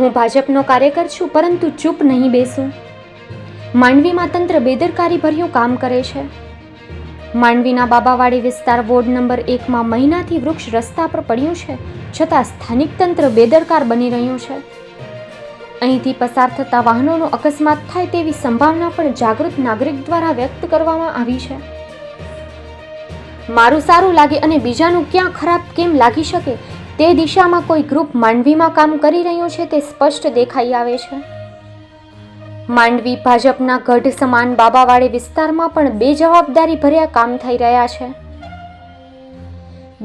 હું ભાજપનો કાર્યકર છું, પરંતુ ચૂપ નહીં બેસું. માંડવીમાં તંત્ર બેદરકારી ભર્યું કામ કરે છે. માંડવીના બાબાવાડી વિસ્તાર વોર્ડ નંબર એકમાં મહિનાથી વૃક્ષ રસ્તા પર પડ્યું છે, છતાં સ્થાનિક તંત્ર બેદરકાર બની રહ્યું છે. અહીંથી પસાર થતા વાહનોનો અકસ્માત થાય તેવી સંભાવના પણ જાગૃત નાગરિક દ્વારા વ્યક્ત કરવામાં આવી છે. મારું સારું લાગે અને બીજાનું ક્યાં ખરાબ કેમ લાગી શકે તે દિશામાં કોઈ ગ્રુપ માંડવીમાં કામ કરી રહ્યું છે તે સ્પષ્ટ દેખાઈ આવે છે. માંડવી ભાજપના ગઢ સમાન બાબાવાડી વિસ્તારમાં પણ બેજવાબદારી ભર્યા કામ થઈ રહ્યા છે.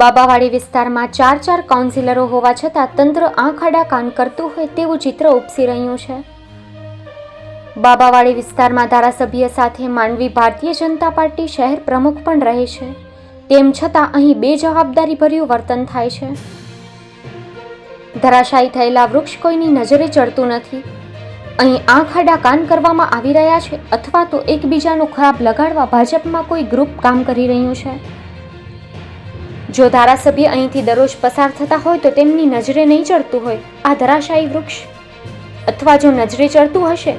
બાબાવાડી વિસ્તારમાં ચાર ચાર કાઉન્સિલરો હોવા છતાં તંત્ર આંખ આડા કાન કરતું હોય તેવું ચિત્ર ઉપસી રહ્યું છે. બાબાવાડી વિસ્તારમાં ધારાસભ્ય સાથે માંડવી ભારતીય જનતા પાર્ટી શહેર પ્રમુખ પણ રહે છે. તેમ છતાં અહીં બેજવાબદારી ભર્યું વર્તન થાય છે. ધરાશાયી થયેલા વૃક્ષ કોઈની નજરે ચડતું નથી. અહીં આંખ આડા કાન કરવામાં આવી રહ્યા છે અથવા તો એકબીજાનું ખરાબ લગાડવા ભાજપમાં કોઈ ગ્રુપ કામ કરી રહ્યું છે. જો ધારાસભ્ય અહીંથી દરરોજ પસાર થતા હોય તો તેમની નજરે નહીં ચડતું હોય. આ ધરાશાયી વૃક્ષ અથવા જો નજરે ચડતું હશે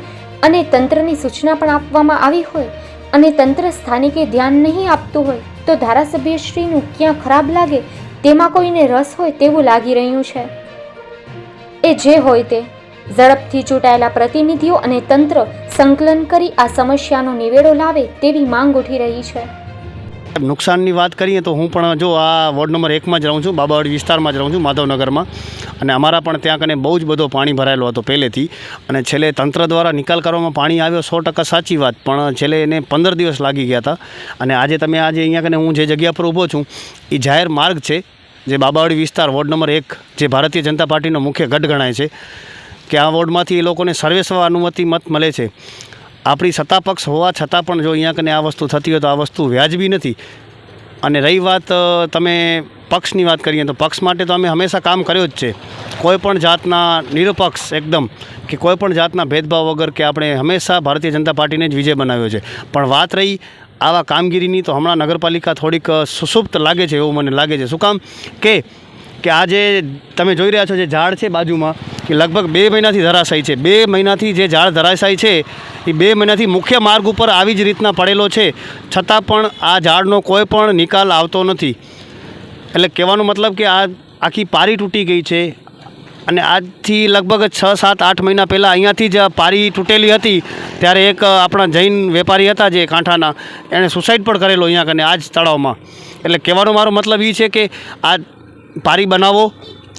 અને તંત્રની સૂચના પણ આપવામાં આવી હોય અને તંત્ર સ્થાનિકે ધ્યાન નહીં આપતું હોય તો ધારાસભ્યશ્રીનું ક્યાં ખરાબ લાગે તેમાં કોઈને રસ હોય તેવું લાગી રહ્યું છે. એ જે હોય તે. ઝડપથી ચૂંટાયેલા પ્રતિનિધિઓ અને તંત્ર સંકલન કરી આ સમસ્યાનો નિવેડો લાવે તેવી માંગ ઉઠી રહી છે. નુકસાનની વાત કરીએ તો હું પણ જો આ વોર્ડ નંબર એકમાં જ રહું છું, બાબાવાડી વિસ્તારમાં જ રહું છું, માધવનગરમાં. અને અમારા પણ ત્યાં કને બહુ જ બધો પાણી ભરાયેલો હતો પહેલેથી. અને છેલ્લે તંત્ર દ્વારા નિકાલ કરવામાં પાણી આવ્યો સો ટકા સાચી વાત, પણ છેલ્લે એને પંદર દિવસ લાગી ગયા હતા. અને આજે તમે આજે અહીંયા કને હું જે જગ્યા પર ઊભો છું એ જાહેર માર્ગ છે જે બાબાવાડી વિસ્તાર વોર્ડ નંબર એક, જે ભારતીય જનતા પાર્ટીનો મુખ્ય ગઢ ગણાય છે, કે આ વોર્ડમાંથી એ લોકોને સર્વેસવા અનુમતિ મત મળે છે. આપણી સત્તા પક્ષ હોવા છતાં પણ જો અહીંયા કને આ વસ્તુ થતી હોય તો આ વસ્તુ વ્યાજબી નથી. અને રહી વાત તમે પક્ષની વાત કરીએ તો પક્ષ માટે તો અમે હંમેશા કામ કર્યો જ છે. કોઈપણ જાતના નિરપક્ષ એકદમ કે કોઈપણ જાતના ભેદભાવ વગર કે આપણે હંમેશા ભારતીય જનતા પાર્ટીને જ વિજય બનાવ્યો છે. પણ વાત રહી આવા કામગીરીની તો હમણાં નગરપાલિકા થોડીક સુસુપ્ત લાગે છે એવું મને લાગે છે. શું કામ? કે કે આ જે તમે જોઈ રહ્યા છો જે ઝાડ છે બાજુમાં, એ લગભગ બે મહિનાથી ધરાશાયી છે. બે મહિનાથી જે ઝાડ ધરાશાયી છે, એ બે મહિનાથી મુખ્ય માર્ગ ઉપર આવી જ રીતના પડેલો છે. છતાં પણ આ ઝાડનો કોઈ પણ નિકાલ આવતો નથી. એટલે કહેવાનો મતલબ કે આ આખી પારી તૂટી ગઈ છે. અને આજથી લગભગ છ, સાત, આઠ મહિના પહેલાં અહીંયાથી જ પારી તૂટેલી હતી. ત્યારે એક આપણા જૈન વેપારી હતા જે કાંઠાના, એણે સુસાઇડ પણ કરેલો અહીંયા કને આ જ તળાવમાં. એટલે કહેવાનો મારો મતલબ એ છે કે આ પારી બનાવો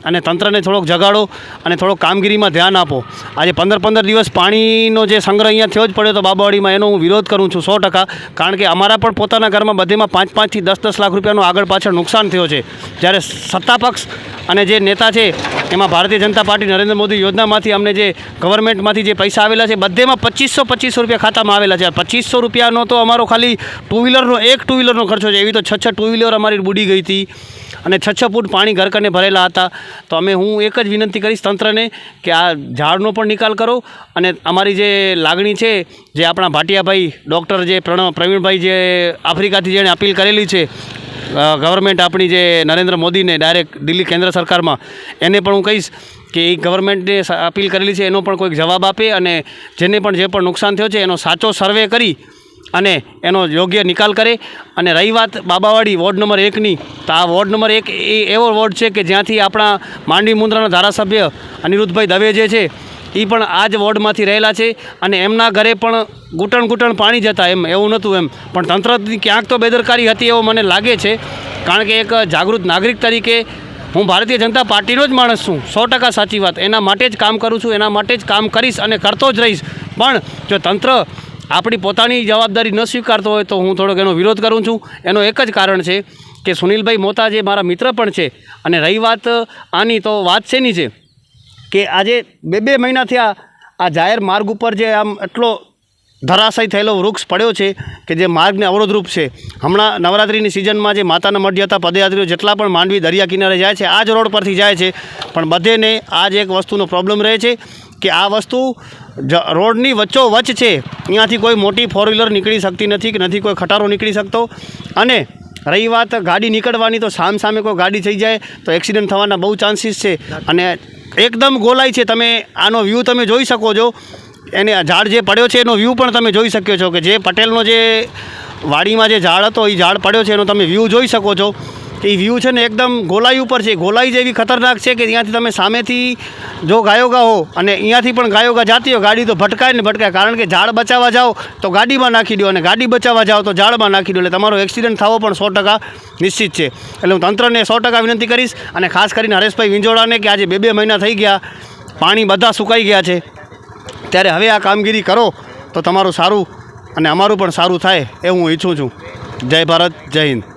અને તંત્રને થોડોક જગાડો અને થોડોક કામગીરીમાં ધ્યાન આપો. આજે પંદર પંદર દિવસ પાણીનો જે સંગ્રહ અહીંયા થયો જ પડ્યો તો બાબાવાડીમાં એનો હું વિરોધ કરું છું સો ટકા, કારણ કે અમારા પણ પોતાના ઘરમાં બધેમાં પાંચ પાંચથી દસ દસ લાખ રૂપિયાનું આગળ પાછળ નુકસાન થયો છે. જ્યારે સત્તા પક્ષ અને જે નેતા છે, એમાં ભારતીય જનતા પાર્ટી નરેન્દ્ર મોદી યોજનામાંથી અમને જે ગવર્મેન્ટમાંથી જે પૈસા આવેલા છે, બધેમાં પચીસો પચીસો રૂપિયા ખાતામાં આવેલા છે. પચીસો રૂપિયાનો તો અમારો ખાલી ટુ વ્હીલરનો એક ટુ વ્હીલરનો ખર્ચો છે. એવી તો છ છ ટુ વ્હીલર અમારી બુડી ગઈ હતી. અને છ છ ફૂટ પાણી ઘરકને ભરેલા હતા. તો અમે હું એક જ વિનંતી કરીશ તંત્રને કે આ ઝાડનો પણ નિકાલ કરો અને અમારી જે લાગણી છે, જે આપણા ભાટિયાભાઈ, ડૉક્ટર જે પ્રણવ, પ્રવીણભાઈ જે આફ્રિકાથી જેણે અપીલ કરેલી છે ગવર્મેન્ટ આપણી જે નરેન્દ્ર મોદીને ડાયરેક્ટ દિલ્હી કેન્દ્ર સરકારમાં, એને પણ હું કહીશ કે એ ગવર્મેન્ટને અપીલ કરેલી છે, એનો પણ કોઈક જવાબ આપે અને જેને પણ જે પણ નુકસાન થયો છે, એનો સાચો સર્વે કરી અને એનો યોગ્ય નિકાલ કરે. અને રહી વાત બાબાવાડી વોર્ડ નંબર એકની, તો આ વોર્ડ નંબર એક એ એવો વોર્ડ છે કે જ્યાંથી આપણા માંડવી મુન્દ્રાના ધારાસભ્ય અનિરુદ્ધભાઈ દવે જે છે એ પણ આ જ વોર્ડમાંથી રહેલા છે. અને એમના ઘરે પણ ઘૂંટણ ઘૂંટણ પાણી જતા એમ, એવું નહોતું એમ. પણ તંત્રની ક્યાંક તો બેદરકારી હતી એવો મને લાગે છે. કારણ કે એક જાગૃત નાગરિક તરીકે હું ભારતીય જનતા પાર્ટીનો જ માણસ છું. સો ટકા સાચી વાત. એના માટે જ કામ કરું છું, એના માટે જ કામ કરીશ અને કરતો જ રહીશ. પણ જો તંત્ર આપણી પોતાની જવાબદારી ન સ્વીકારતો હોય તો હું થોડોક એનો વિરોધ કરું છું. એનો એક જ કારણ છે કે સુનિલભાઈ મોતા જે મારા મિત્ર પણ છે અને રહી વાત, આની તો વાત શેની છે? કે આજે બે બે મહિના થયા આ જાહેર માર્ગ ઉપર જે આમ એટલો ધરાશય થયેલો વૃક્ષ પડ્યો છે કે જે માર્ગને અવરોધરૂપ છે. હમણાં નવરાત્રિની સિઝનમાં જે માતાના જતા પદયાત્રીઓ જેટલા પણ માંડવી દરિયા કિનારે જાય છે, આ જ રોડ પરથી જાય છે. પણ બધેને આ જ એક વસ્તુનો પ્રોબ્લેમ રહે છે. કે આ વસ્તુ રોડની વચ્ચોવચ્ચ છે. અહીંયાથી કોઈ મોટી ફોર વ્હીલર નીકળી શકતી નથી કે નથી કોઈ ખટારો નીકળી શકતો. અને રહી વાત ગાડી નીકળવાની તો સામ સામે કોઈ ગાડી થઈ જાય તો એક્સિડન્ટ થવાના બહુ ચાન્સીસ છે. અને એકદમ ગોલાઈ છે. તમે આનો વ્યૂ તમે જોઈ શકો છો. એને ઝાડ જે પડ્યો છે એનો વ્યૂ પણ તમે જોઈ શક્યો છો કે જે પટેલનો જે વાડીમાં જે ઝાડ હતો એ ઝાડ પડ્યો છે એનો તમે વ્યૂ જોઈ શકો છો. એ વ્યૂ છે ને એકદમ ગોલાઈ ઉપર છે. ગોલાઈ જેવી ખતરનાક છે કે ત્યાંથી તમે સામેથી જો ગાયોગા હો અને અહીંયાથી પણ ગાયોગા જાતી હો ગાડી તો ભટકાય ને ભટકાય. કારણ કે ઝાડ બચાવવા જાઓ તો ગાડીમાં નાખી દો અને ગાડી બચાવવા જાઓ તો ઝાડમાં નાખી દો. એટલે તમારો એક્સિડન્ટ થવો પણ સો ટકા નિશ્ચિત છે. એટલે હું તંત્રને સો ટકા વિનંતી કરીશ અને ખાસ કરીને હરેશભાઈ વિંજોડાને કે આજે બે બે મહિના થઈ ગયા, પાણી બધા સુકાઈ ગયા છે. ત્યારે હવે આ કામગીરી કરો તો તમારું સારું અને અમારું પણ સારું થાય એ હું ઈચ્છું છું. જય ભારત, જય Hind.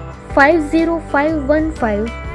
50515